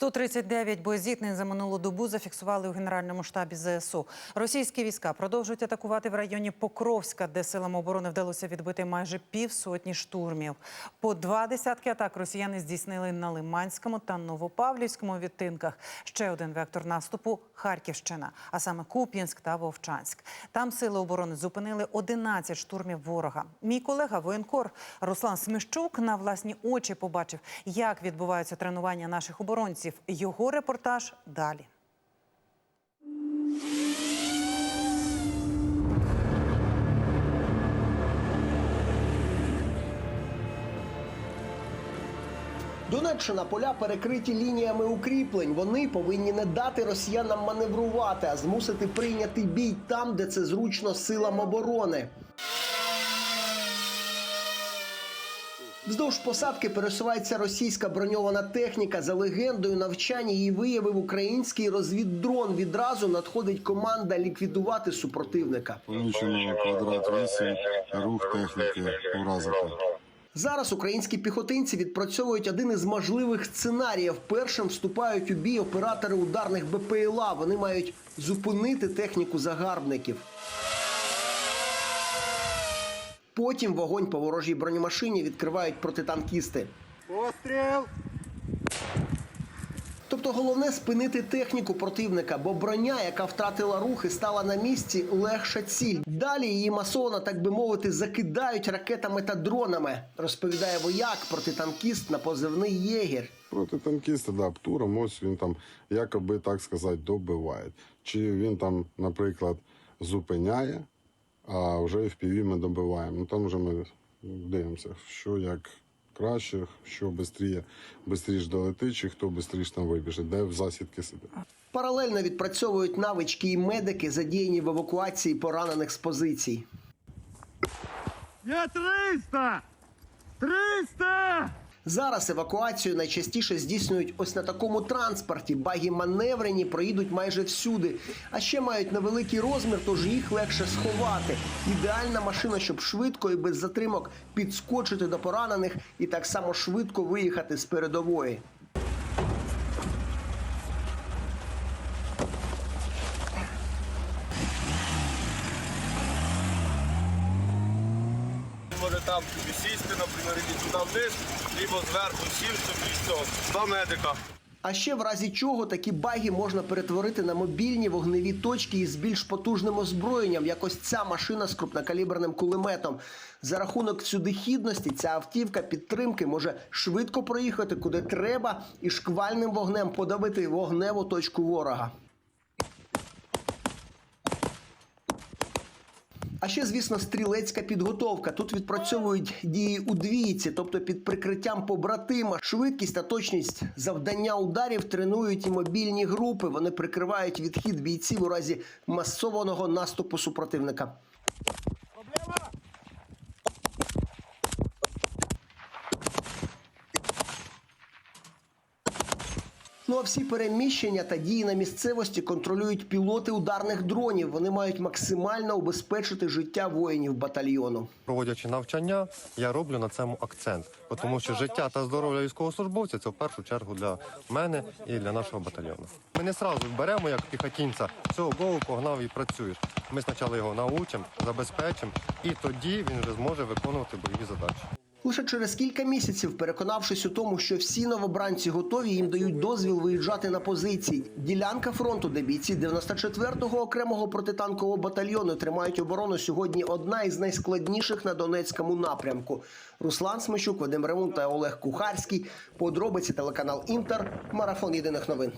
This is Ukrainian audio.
139 боєзіткнень за минулу добу зафіксували у генеральному штабі ЗСУ. Російські війська продовжують атакувати в районі Покровська, де силам оборони вдалося відбити майже півсотні штурмів. По два десятки атак росіяни здійснили на Лиманському та Новопавлівському відтинках. Ще один вектор наступу Харківщина, а саме Куп'янськ та Вовчанськ. Там сили оборони зупинили 11 штурмів ворога. Мій колега воєнкор Руслан Сміщук на власні очі побачив, як відбуваються тренування наших оборонців. Його репортаж далі. Донеччина поля перекриті лініями укріплень. Вони повинні не дати росіянам маневрувати, а змусити прийняти бій там, де це зручно силам оборони. Вздовж посадки пересувається російська броньована техніка. За легендою навчання її виявив український розвіддрон. Відразу надходить команда ліквідувати супротивника. Помічено квадрат 8, рух техніки уразити. Зараз українські піхотинці відпрацьовують один із можливих сценаріїв. Першим вступають у бій оператори ударних БПЛА. Вони мають зупинити техніку загарбників. Потім вогонь по ворожій бронемашині відкривають протитанкісти. Постріл! Тобто головне спинити техніку противника, бо броня, яка втратила рухи, стала на місці легша ціль. Далі її масово, так би мовити, закидають ракетами та дронами. Розповідає вояк, протитанкіст на позивний єгір. Проти танкіста, да, птуром, ось він там, якоби так сказати, добиває. Чи він там, наприклад, зупиняє, а вже в піві ми добиваємо. Ну там вже ми дивимося, що як краще, що швидше, швидше долетить, чи хто швидше там вибіже, де в засідки сидить. Паралельно відпрацьовують навички і медики, задіяні в евакуації поранених з позицій. Я 300! 300! Зараз евакуацію найчастіше здійснюють ось на такому транспорті. Баги маневрені проїдуть майже всюди. А ще мають невеликий розмір, тож їх легше сховати. Ідеальна машина, щоб швидко і без затримок підскочити до поранених і так само швидко виїхати з передової. Може там собі сісти, наприклад, іти туди вниз, либо зверху сів собі все, два медика. А ще в разі чого такі баги можна перетворити на мобільні вогневі точки із більш потужним озброєнням, як ось ця машина з крупнокаліберним кулеметом. За рахунок всюдихідності ця автівка підтримки може швидко проїхати куди треба і шквальним вогнем подавити вогневу точку ворога. А ще, звісно, стрілецька підготовка. Тут відпрацьовують дії у двійці, тобто під прикриттям побратима. Швидкість та точність завдання ударів тренують і мобільні групи. Вони прикривають відхід бійців у разі масованого наступу супротивника. Ну а всі переміщення та дії на місцевості контролюють пілоти ударних дронів. Вони мають максимально убезпечити життя воїнів батальйону. Проводячи навчання, я роблю на цьому акцент, тому що життя та здоров'я військовослужбовця це в першу чергу для мене і для нашого батальйону. Ми не сразу беремо як піхотінця, все, голову погнав і працюєш. Ми спочатку його научимо, забезпечимо, і тоді він вже зможе виконувати бойові задачі. Лише через кілька місяців, переконавшись у тому, що всі новобранці готові, їм дають дозвіл виїжджати на позиції. Ділянка фронту, де бійці 94-го окремого протитанкового батальйону тримають оборону, сьогодні одна із найскладніших на Донецькому напрямку. Руслан Смещук, Вадим Ремун та Олег Кухарський. Подробиці телеканал Інтер. Марафон єдиних новин.